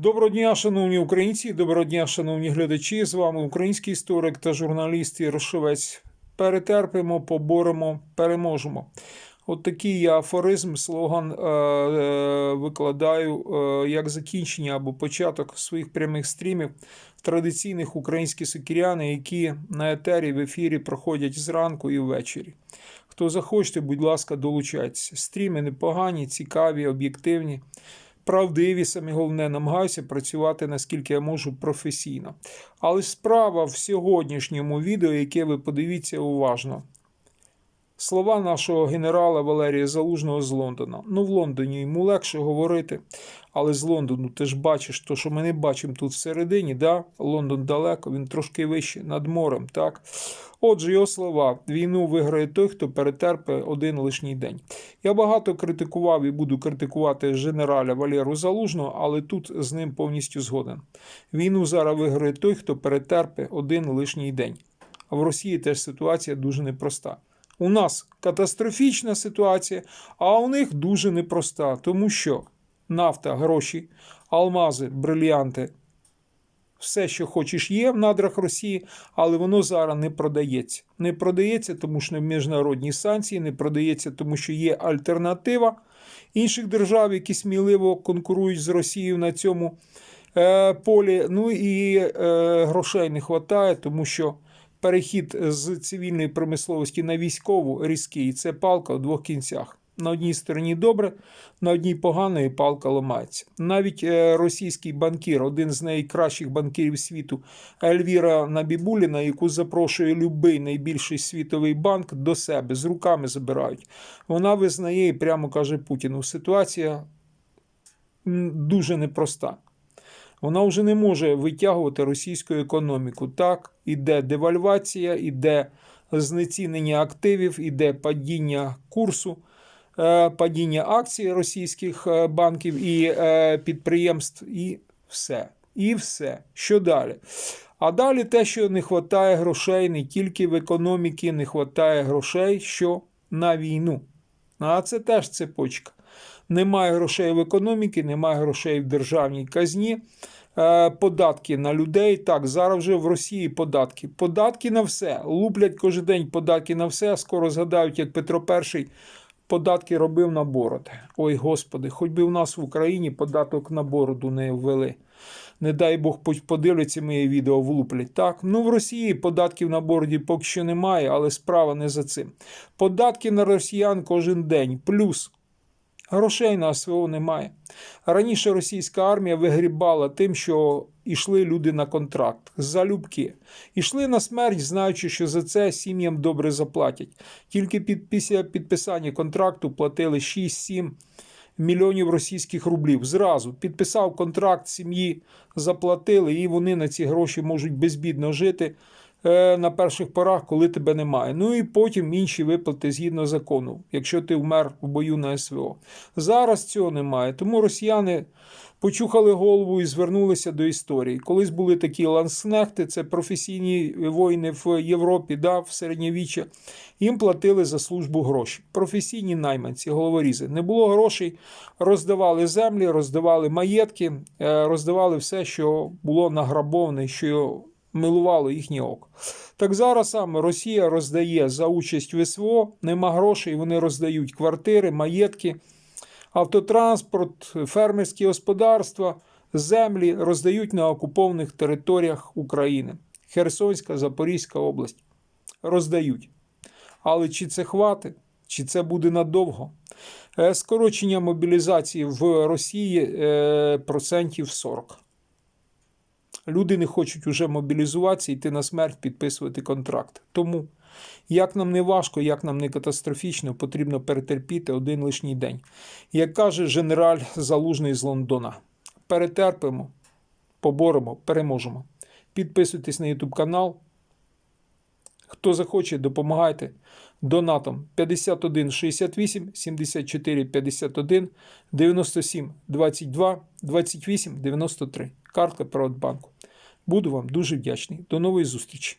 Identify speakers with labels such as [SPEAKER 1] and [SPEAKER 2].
[SPEAKER 1] Доброго дня, шановні українці, доброго дня, шановні глядачі. З вами український історик та журналіст Ярошевець. Перетерпимо, поборемо, переможемо. От такий я афоризм, слоган е, е, викладаю е, як закінчення або початок своїх прямих стрімів традиційних українських сокіряни, які на етері в ефірі проходять зранку і ввечері. Хто захочете, будь ласка, долучайтеся. Стріми непогані, цікаві, об'єктивні правдиві, саме головне, намагаюся працювати наскільки я можу професійно. Але справа в сьогоднішньому відео, яке ви подивіться уважно. Слова нашого генерала Валерія Залужного з Лондона. Ну, в Лондоні йому легше говорити, але з Лондону ти ж бачиш, то, що ми не бачимо тут всередині, да? Лондон далеко, він трошки вище над морем. так? Отже, його слова: війну виграє той, хто перетерпе один лишній день. Я багато критикував і буду критикувати генераля Валеру Залужного, але тут з ним повністю згоден. Війну зараз виграє той, хто перетерпе один лишній день. А в Росії теж ситуація дуже непроста. У нас катастрофічна ситуація, а у них дуже непроста, тому що нафта, гроші, алмази, брильянти, все, що хочеш, є в надрах Росії, але воно зараз не продається. Не продається, тому що міжнародні санкції, не продається, тому що є альтернатива інших держав, які сміливо конкурують з Росією на цьому е, полі. Ну і е, грошей не вистачає, тому що перехід з цивільної промисловості на військову різкий, це палка в двох кінцях. На одній стороні добре, на одній погано, і палка ламається. Навіть е, російський банкір, один з найкращих банкірів світу, Ельвіра Набібуліна, яку запрошує любий найбільший світовий банк до себе, з руками забирають. Вона визнає і прямо каже Путіну: ситуація дуже непроста. Вона вже не може витягувати російську економіку. Так, іде девальвація, іде знецінення активів, іде падіння курсу, е, падіння акцій російських е, банків і е, підприємств, і все. І все. Що далі? А далі те, що не вистачає грошей, не тільки в економіці, не вистачає грошей, що на війну. А це теж цепочка. Немає грошей в економіці, немає грошей в державній казні. Е, Податки на людей. Так, зараз вже в Росії податки. Податки на все. Луплять кожен день податки на все. Скоро згадають, як Петро І податки робив на бороди. Ой, Господи, хоч би в нас в Україні податок на бороду не ввели. Не дай Бог подивляться моє відео, влуплять. Так, ну в Росії податків на бороді поки що немає, але справа не за цим. Податки на росіян кожен день. Плюс грошей на СВО немає. Раніше російська армія вигрібала тим, що йшли люди на контракт залюбки. Ішли на смерть, знаючи, що за це сім'ям добре заплатять. Тільки під, після підписання контракту платили 6-7 мільйонів російських рублів. Зразу підписав контракт сім'ї, заплатили, і вони на ці гроші можуть безбідно жити на перших порах, коли тебе немає. Ну і потім інші виплати згідно закону, якщо ти вмер в бою на СВО. Зараз цього немає. Тому росіяни. Почухали голову і звернулися до історії. Колись були такі ланснехти, це професійні воїни в Європі, да, в середньовіччя. Їм платили за службу гроші. Професійні найманці, головорізи. Не було грошей, роздавали землі, роздавали маєтки, е, роздавали все, що було награбоване, що милувало їхнє око. Так зараз саме Росія роздає за участь в СВО, нема грошей, вони роздають квартири, маєтки автотранспорт, фермерські господарства, землі роздають на окупованих територіях України. Херсонська, Запорізька область. Роздають. Але чи це хватить, чи це буде надовго? Е, Скорочення мобілізації в Росії е, процентів 40. Люди не хочуть уже мобілізуватися, йти на смерть, підписувати контракт. Тому, як нам не важко, як нам не катастрофічно, потрібно перетерпіти один лишній день. Як каже генераль Залужний з Лондона: перетерпимо, поборемо, переможемо. Підписуйтесь на YouTube канал. Хто захоче, допомагайте донатом 51 68 74 51 97 22 28 93. Картка Приватбанку. Буду вам дуже вдячний. До нової зустрічі!